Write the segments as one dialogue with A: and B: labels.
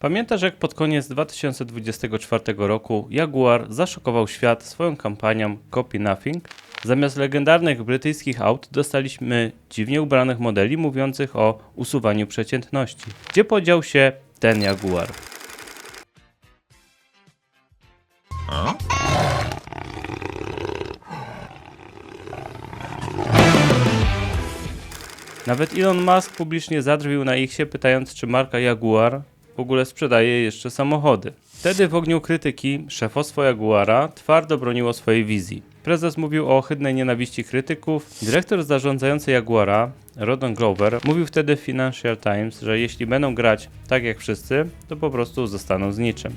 A: Pamiętasz, jak pod koniec 2024 roku Jaguar zaszokował świat swoją kampanią Copy Nothing? Zamiast legendarnych brytyjskich aut dostaliśmy dziwnie ubranych modeli mówiących o usuwaniu przeciętności. Gdzie podział się ten Jaguar? Nawet Elon Musk publicznie zadrwił na Xie pytając, czy marka Jaguar w ogóle sprzedaje jeszcze samochody. Wtedy w ogniu krytyki szefostwo Jaguara twardo broniło swojej wizji. Prezes mówił o ohydnej nienawiści krytyków. Dyrektor zarządzający Jaguara, Rodon Glover, mówił wtedy w Financial Times, że jeśli będą grać tak jak wszyscy, to po prostu zostaną z niczym.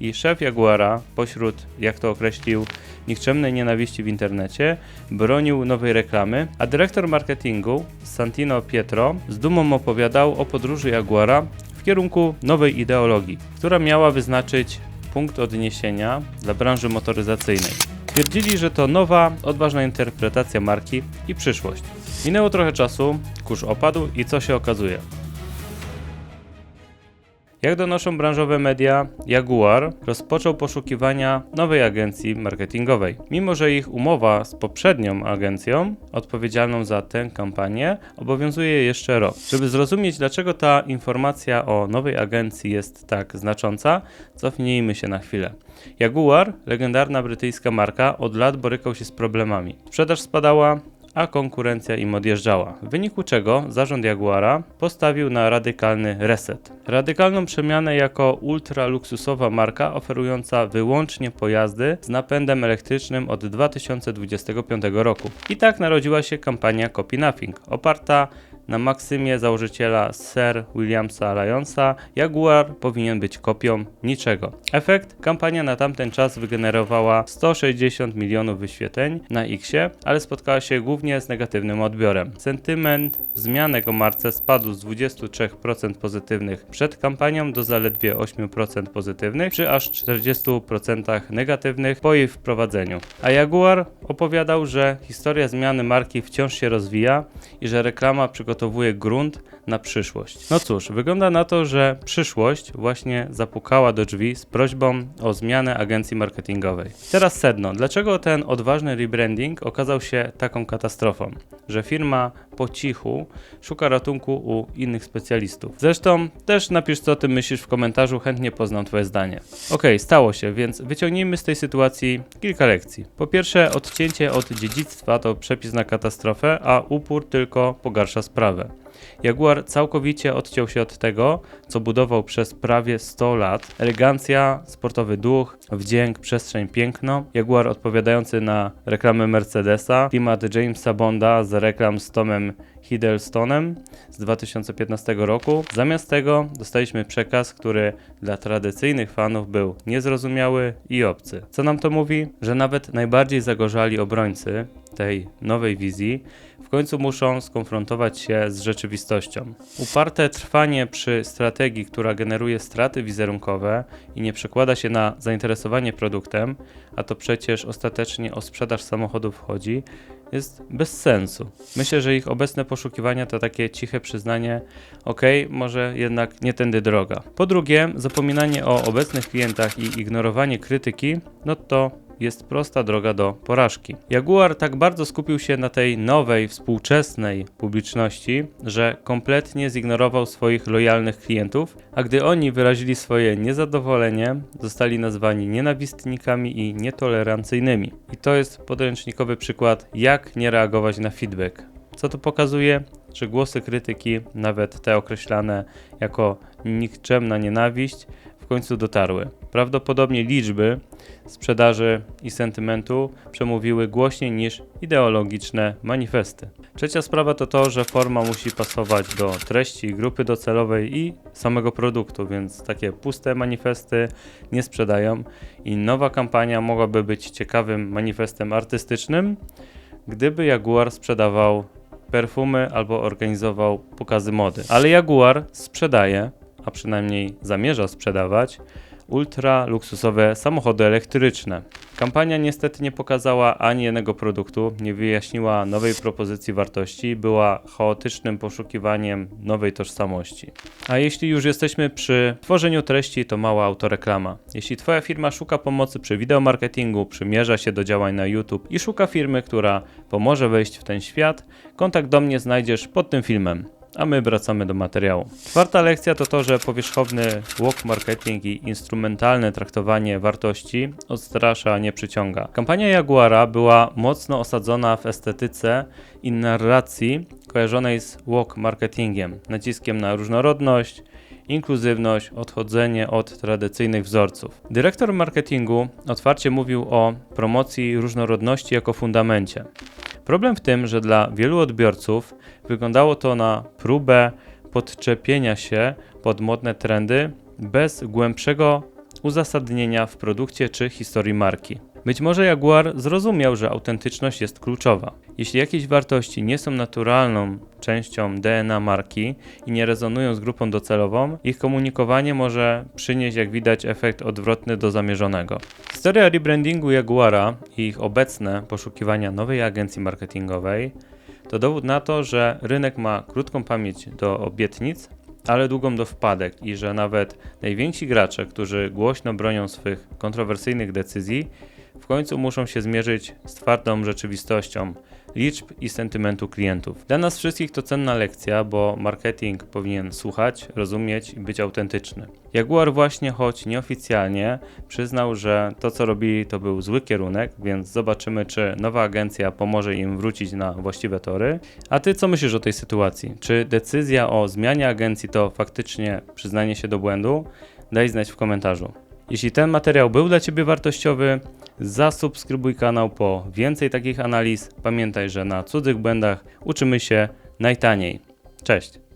A: I szef Jaguara, pośród, jak to określił, nikczemnej nienawiści w internecie, bronił nowej reklamy, a dyrektor marketingu, Santino Pietro, z dumą opowiadał o podróży Jaguara kierunku nowej ideologii, która miała wyznaczyć punkt odniesienia dla branży motoryzacyjnej. Twierdzili, że to nowa, odważna interpretacja marki i przyszłość. Minęło trochę czasu, kurz opadł i co się okazuje? Jak donoszą branżowe media, Jaguar rozpoczął poszukiwania nowej agencji marketingowej. Mimo, że ich umowa z poprzednią agencją, odpowiedzialną za tę kampanię, obowiązuje jeszcze rok. Żeby zrozumieć, dlaczego ta informacja o nowej agencji jest tak znacząca, cofnijmy się na chwilę. Jaguar, legendarna brytyjska marka, od lat borykał się z problemami. Sprzedaż spadała, a konkurencja im odjeżdżała. W wyniku czego zarząd Jaguara postawił na radykalny reset. Radykalną przemianę jako ultra luksusowa marka oferująca wyłącznie pojazdy z napędem elektrycznym od 2025 roku. I tak narodziła się kampania Copy Nothing, oparta na maksymie założyciela Sir Williamsa Lyonsa, Jaguar powinien być kopią niczego. Efekt? Kampania na tamten czas wygenerowała 160 milionów wyświetleń na Xie, ale spotkała się głównie z negatywnym odbiorem. Sentyment wzmianek o marce spadł z 23% pozytywnych przed kampanią do zaledwie 8% pozytywnych, przy aż 40% negatywnych po jej wprowadzeniu. A Jaguar opowiadał, że historia zmiany marki wciąż się rozwija i że reklama przygotowuje grunt na przyszłość. No cóż, wygląda na to, że przyszłość właśnie zapukała do drzwi z prośbą o zmianę agencji marketingowej. Teraz sedno. Dlaczego ten odważny rebranding okazał się taką katastrofą? Że firma po cichu szuka ratunku u innych specjalistów. Zresztą też napisz co o tym myślisz w komentarzu, chętnie poznam twoje zdanie. Okej, stało się, więc wyciągnijmy z tej sytuacji kilka lekcji. Po pierwsze, odcięcie od dziedzictwa to przepis na katastrofę, a upór tylko pogarsza sprawę. Jaguar całkowicie odciął się od tego, co budował przez prawie 100 lat. Elegancja, sportowy duch, wdzięk, przestrzeń, piękno. Jaguar odpowiadający na reklamy Mercedesa, klimat Jamesa Bonda z reklam z Tomem Hiddlestonem z 2015 roku. Zamiast tego dostaliśmy przekaz, który dla tradycyjnych fanów był niezrozumiały i obcy. Co nam to mówi? Że nawet najbardziej zagorzali obrońcy tej nowej wizji końcu muszą skonfrontować się z rzeczywistością. Uparte trwanie przy strategii, która generuje straty wizerunkowe i nie przekłada się na zainteresowanie produktem, a to przecież ostatecznie o sprzedaż samochodów chodzi, jest bez sensu. Myślę, że ich obecne poszukiwania to takie ciche przyznanie, ok, może jednak nie tędy droga. Po drugie, zapominanie o obecnych klientach i ignorowanie krytyki, no to jest prosta droga do porażki. Jaguar tak bardzo skupił się na tej nowej, współczesnej publiczności, że kompletnie zignorował swoich lojalnych klientów, a gdy oni wyrazili swoje niezadowolenie, zostali nazwani nienawistnikami i nietolerancyjnymi. I to jest podręcznikowy przykład, jak nie reagować na feedback. Co to pokazuje? Że głosy krytyki, nawet te określane jako nikczemna nienawiść, końcu dotarły. Prawdopodobnie liczby sprzedaży i sentymentu przemówiły głośniej niż ideologiczne manifesty. Trzecia sprawa to to, że forma musi pasować do treści grupy docelowej i samego produktu, więc takie puste manifesty nie sprzedają i nowa kampania mogłaby być ciekawym manifestem artystycznym, gdyby Jaguar sprzedawał perfumy albo organizował pokazy mody. Ale Jaguar sprzedaje, a przynajmniej zamierza sprzedawać ultra luksusowe samochody elektryczne. Kampania niestety nie pokazała ani jednego produktu, nie wyjaśniła nowej propozycji wartości, była chaotycznym poszukiwaniem nowej tożsamości. A jeśli już jesteśmy przy tworzeniu treści, to mała autoreklama. Jeśli Twoja firma szuka pomocy przy wideomarketingu, przymierza się do działań na YouTube i szuka firmy, która pomoże wejść w ten świat, kontakt do mnie znajdziesz pod tym filmem. A my wracamy do materiału. Czwarta lekcja to to, że powierzchowny walk marketing i instrumentalne traktowanie wartości odstrasza, a nie przyciąga. Kampania Jaguara była mocno osadzona w estetyce i narracji kojarzonej z walk marketingiem, naciskiem na różnorodność, inkluzywność, odchodzenie od tradycyjnych wzorców. Dyrektor marketingu otwarcie mówił o promocji różnorodności jako fundamencie. Problem w tym, że dla wielu odbiorców wyglądało to na próbę podczepienia się pod modne trendy bez głębszego uzasadnienia w produkcie czy historii marki. Być może Jaguar zrozumiał, że autentyczność jest kluczowa. Jeśli jakieś wartości nie są naturalną częścią DNA marki i nie rezonują z grupą docelową, ich komunikowanie może przynieść, jak widać, efekt odwrotny do zamierzonego. Historia rebrandingu Jaguara i ich obecne poszukiwania nowej agencji marketingowej to dowód na to, że rynek ma krótką pamięć do obietnic, ale długą do wpadek i że nawet najwięksi gracze, którzy głośno bronią swych kontrowersyjnych decyzji, w końcu muszą się zmierzyć z twardą rzeczywistością liczb i sentymentu klientów. Dla nas wszystkich to cenna lekcja, bo marketing powinien słuchać, rozumieć i być autentyczny. Jaguar właśnie, choć nieoficjalnie, przyznał, że to co robili to był zły kierunek, więc zobaczymy, czy nowa agencja pomoże im wrócić na właściwe tory. A ty co myślisz o tej sytuacji? Czy decyzja o zmianie agencji to faktycznie przyznanie się do błędu? Daj znać w komentarzu. Jeśli ten materiał był dla Ciebie wartościowy, zasubskrybuj kanał po więcej takich analiz. Pamiętaj, że na cudzych błędach uczymy się najtaniej. Cześć!